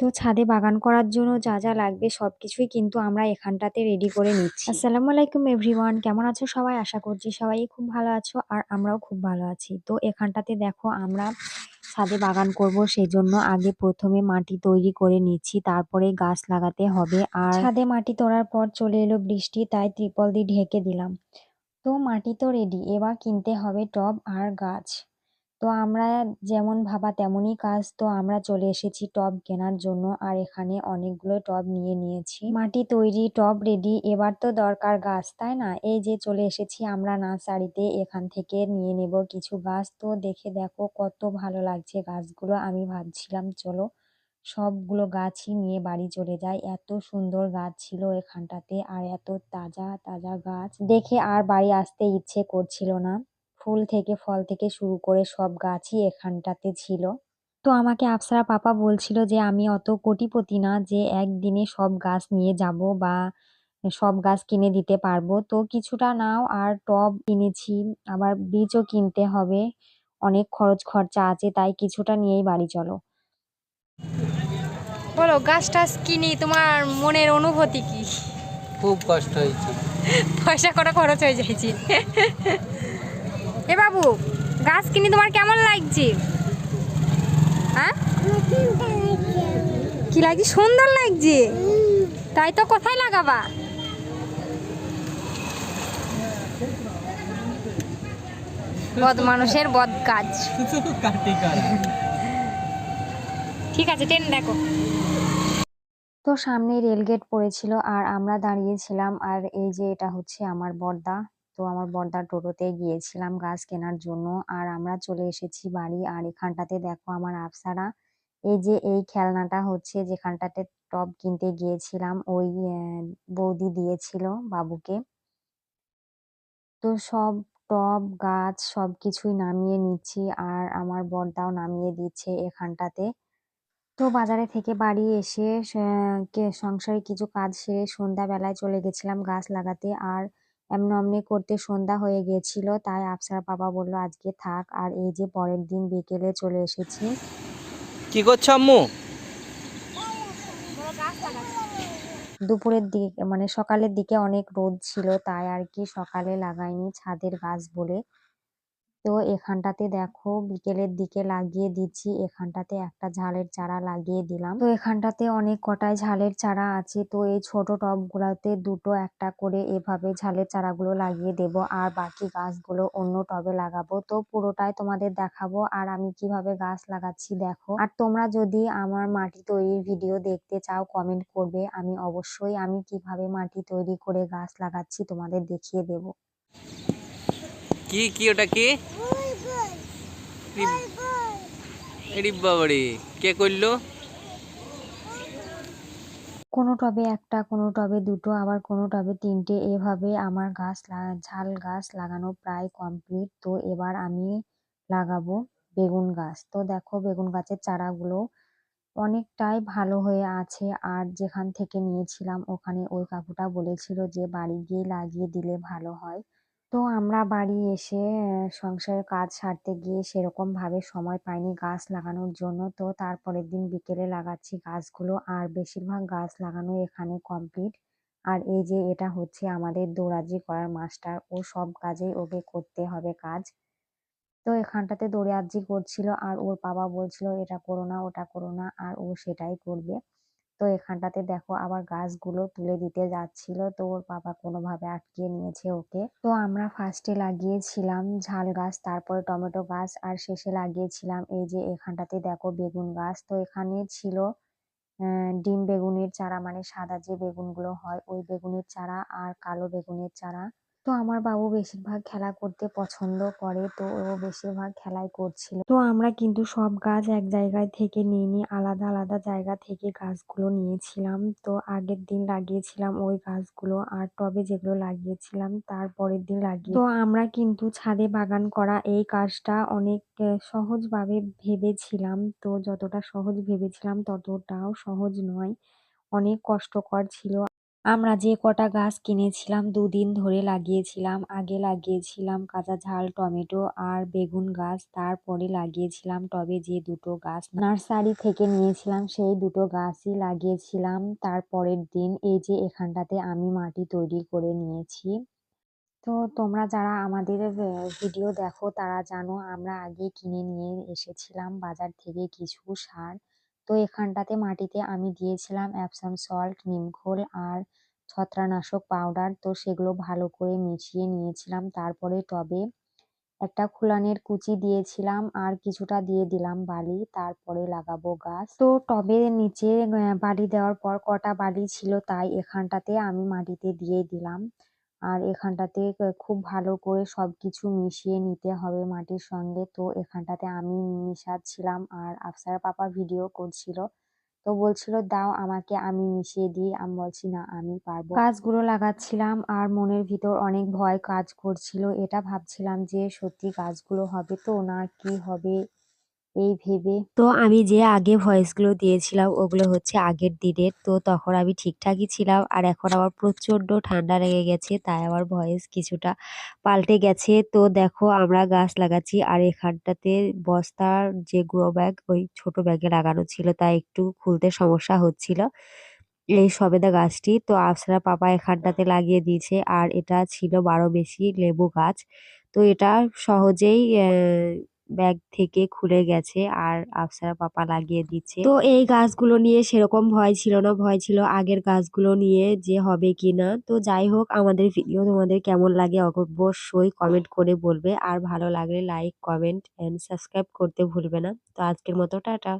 তো ছাদে বাগান করার জন্য যা যা লাগবে সব কিছুই কিন্তু আমরা এখানটাতে রেডি করে নিচ্ছি। আসসালামু আলাইকুম এভরিওয়ান কেমন আছো সবাই? আশা করছি সবাই খুব ভালো আছো আর আমরাও খুব ভালো আছি। তো এখানটাতে দেখো আমরা ছাদে বাগান করব সেই জন্য আগে প্রথমে মাটি তৈরি করে নিচ্ছি তারপরে গাছ লাগাতে হবে আর ছাদে মাটি তোলার পর চলে এলো বৃষ্টি তাই ত্রিপল দিয়ে ঢেকে দিলাম। তো মাটি তো রেডি এবার কিনতে হবে টব আর গাছ। তো আমরা যেমন ভাবা তেমনই কাজ। তো আমরা চলে এসেছি টব কেনার জন্য আর এখানে অনেকগুলো টব নিয়ে নিয়েছি। মাটি তৈরি, টব রেডি, এবার তো দরকার গাছ, তাই না? এই যে চলে এসেছি আমরা নার্সারিতে, এখান থেকে নিয়ে নেব কিছু গাছ। তো দেখে দেখো কত ভালো লাগছে গাছগুলো। আমি ভাবছিলাম চলো সবগুলো গাছই নিয়ে বাড়ি চলে যায় এত সুন্দর গাছ ছিল এখানটাতে আর এত তাজা তাজা গাছ। দেখে আর বাড়ি আসতে ইচ্ছে করছিল না। ফুল থেকে ফল থেকে শুরু করে সব গাছই এখানটাতে ছিল। তো আমাকে আফসারা পাপা বলছিল যে আমি অত কোটিপতি না যে একদিনে সব গাছ নিয়ে যাব বা সব গাছ কিনে দিতে পারব। তো কিছুটা নাও আর টব কিনেছি আবার বীজও কিনতে হবে অনেক খরচ খরচা আছে তাই কিছুটা নিয়েই বাড়ি চলো। বলো গাছ টাছ কিনি তোমার মনের অনুভূতি কি? খুব কষ্ট হয়েছে। পয়সা কটা খরচ হয়ে যাইছে? এ বাবু, গাছ কিনি তোমার কেমন লাগছে? হ্যাঁ? কি লাগছে? সুন্দর লাগছে। তাই তো কোথায় লাগাবা। বদ মানুষের বদ কাজ ঠিক আছে, টেন দেখো। তো সামনে রেলগেট পড়েছিল আর আমরা দাঁড়িয়েছিলাম আর এই যে এটা হচ্ছে আমার বর্দা। তো আমার বর্দার টোটোতে গিয়েছিলাম গাছ কেনার জন্য। আর আমরা চলে এসেছি বাড়ি আর এখানটাতে দেখো আমার আফসারা। এই যে এই খেলনাটা হচ্ছে যেখানটাতে টব কিনতে গিয়েছিলাম, ওই বৌদি দিয়েছিল বাবুকে। তো সব টব গাছ সবকিছুই নামিয়ে নিচ্ছি আর আমার বড়দাও নামিয়ে দিচ্ছে এখানটাতে। তো বাজারে থেকে বাড়ি এসে সংসারে কিছু কাজ সেরে সন্ধ্যাবেলায় চলে গেছিলাম গাছ লাগাতে। আর এমনি অমনি করতে সন্ধ্যা হয়ে গিয়েছিল তাই আফসার বাবা বলল আজকে থাক আর এই যে পরের দিন বিকেলে চলে এসেছি। কি করছ আম্মু? দুপুরের দিকে মানে সকালের দিকে অনেক রোদ ছিল তাই আর কি সকালে লাগাইনি ছাদের গাছ বলে। তো এখানটাতে দেখো বিকেলের দিকে লাগিয়ে দিচ্ছি। এখানটাতে একটা ঝালের চারা লাগিয়ে দিলাম। তো এখানটাতে অনেক কটাই ঝালের চারা আছে। তো এই ছোট টব গুলাতে দুটো একটা করে এভাবে ঝালের চারাগুলো লাগিয়ে দেব আর বাকি গাছগুলো অন্য টবে লাগাবো। তো পুরোটাই তোমাদের দেখাবো আর আমি কীভাবে গাছ লাগাচ্ছি দেখো। আর তোমরা যদি আমার মাটি তৈরির ভিডিও দেখতে চাও কমেন্ট করবে। আমি অবশ্যই আমি কীভাবে মাটি তৈরি করে গাছ লাগাচ্ছি তোমাদের দেখিয়ে দেব। কি কি ওটা কি? কে করল কোনো টবে একটা, কোনো টবে দুটো, আবার কোনো টবে তিনটে, এভাবে আমার গাছ ঝাল গাছ লাগানো প্রায় কমপ্লিট। তো এবার আমি লাগাবো বেগুন গাছ। তো দেখো বেগুন গাছের চারাগুলো অনেকটাই ভালো হয়ে আছে। আর যেখান থেকে নিয়েছিলাম, ওখানে ওই কাকুটা বলেছিল যে, বাড়ি গিয়ে লাগিয়ে দিলে ভালো হয়। তো আমরা বাড়ি এসে সংসারের কাজ সারতে গিয়ে সেরকম ভাবে সময় পাইনি গাছ লাগানোর জন্য। তো তারপরের দিন বিকেলে লাগাচ্ছি গাছগুলো। আর বেশিরভাগ গাছ লাগানো এখানে কমপ্লিট। আর এই যে এটা হচ্ছে আমাদের দৌড়াজি করার মাস্টার। ও সব কাজেই ওকে করতে হবে কাজ। তো এখানটাতে দৌড়াজি করছিল আর ওর বাবা বলছিল, এটা করো না, ওটা করো না। আর ও সেটাই করবে। তো এখানটাতে দেখো আবার গাছগুলো তুলে দিতে যাচ্ছিল। তো ওর বাবা কোনোভাবে আটকিয়ে নিয়েছে ওকে। তো আমরা ফার্স্টে লাগিয়েছিলাম ঝাল গাছ, তারপরে টমেটো গাছ, আর শেষে লাগিয়েছিলাম এই যে এখানটাতে দেখো বেগুন গাছ। তো এখানে ছিল ডিম বেগুনের চারা মানে সাদা যে বেগুনগুলো হয়, ওই বেগুনের চারা আর কালো বেগুনের চারা। তো আমার বাবু বেশিরভাগ খেলা করতে পছন্দ করে, তো ও বেশিরভাগ খেলাই করছিল। তো আমরা কিন্তু সব গাছ এক জায়গায় থেকে নিইনি আলাদা আলাদা জায়গা থেকে গাছগুলো নিয়েছিলাম। তো আগের দিন লাগিয়েছিলাম ওই গাছগুলো আর টবে যেগুলো লাগিয়েছিলাম তার পরের দিন লাগিয়ে তো আমরা কিন্তু ছাদে বাগান করা এই কাজটা অনেক সহজভাবে ভেবেছিলাম। তো যতটা সহজ ভেবেছিলাম ততটাও সহজ নয়। অনেক কষ্টকর ছিল। আমরা যে কটা গাছ কিনেছিলাম, দুদিন ধরে লাগিয়েছিলাম। আগে লাগিয়েছিলাম কাঁচা ঝাল, টমেটো আর বেগুন গাছ, তারপরে লাগিয়েছিলাম টবে যে দুটো গাছ নার্সারি থেকে নিয়েছিলাম, সেই দুটো গাছই লাগিয়েছিলাম। তারপরের দিন এই যে এখানটাতে আমি মাটি তৈরি করে নিয়েছি। তো তোমরা যারা আমাদের ভিডিও দেখো, তারা জানো আমরা আগে কিনে নিয়ে এসেছিলাম বাজার থেকে কিছু সার। তো এখানটাতে মাটিতে আমি দিয়েছিলাম অ্যাপসাম সল্ট নিমখোল আর ছত্রাকনাশক পাউডার তো সেগুলো ভালো করে মিশিয়ে নিয়েছিলাম। তারপরে টবে একটা খুলানের কুচি দিয়েছিলাম আর কিছুটা দিয়ে দিলাম বালি। তারপরে লাগাবো গাছ। তো টবের নিচে বালি দেওয়ার পর কটা বালি ছিল তাই এখানটাতে আমি মাটিতে দিয়ে দিলাম। আর এখানটাতে খুব ভালো করে সবকিছু মিশিয়ে নিতে হবে মাটির সঙ্গে। তো এখানটাতে আমি মিশাচ্ছিলাম আর আফসার পাপা ভিডিও করছিল। তো বলছিল, দাও আমাকে, আমি মিশিয়ে দিই। আমি বলছি, না, আমি পারব। গাছগুলো লাগাচ্ছিলাম আর মনের ভিতর অনেক ভয় কাজ করছিল। এটা ভাবছিলাম যে সত্যি গাছগুলো হবে তো, না কি হবে? এই ভেবে তো আমি যে আগে ভয়েসগুলো দিয়েছিলাম, ওগুলো হচ্ছে আগের দিনের। তো তখন আমি ঠিকঠাকই ছিলাম আর এখন আমার প্রচণ্ড ঠান্ডা লেগে গেছে, তাই আমার ভয়েস কিছুটা পাল্টে গেছে। তো দেখো, আমরা গাছ লাগাচ্ছি আর এখানটাতে বস্তার যে গ্রো ব্যাগ, ওই ছোট ব্যাগে লাগানো ছিল, তাই একটু খুলতে সমস্যা হচ্ছিল এই সবেদা গাছটি। তো আফসারা পাপা এখানটাতে লাগিয়ে দিয়েছে আর এটা ছিল বারো বেশি লেবু গাছ। তো এটা সহজেই ব্যাগ থেকে খুলে গেছে আর আফসারা পাপা লাগিয়ে দিচ্ছে। তো এই গাছগুলো নিয়ে সেরকম ভয় ছিল না, ভয় ছিল আগের গাছগুলো নিয়ে যে হবে কিনা তো যাই হোক, আমাদের ভিডিও তোমাদের কেমন লাগে অবশ্যই কমেন্ট করে বলবে। আর ভালো লাগলে লাইক কমেন্ট অ্যান্ড সাবস্ক্রাইব করতে ভুলবে না। তো আজকের মতো, টাটা।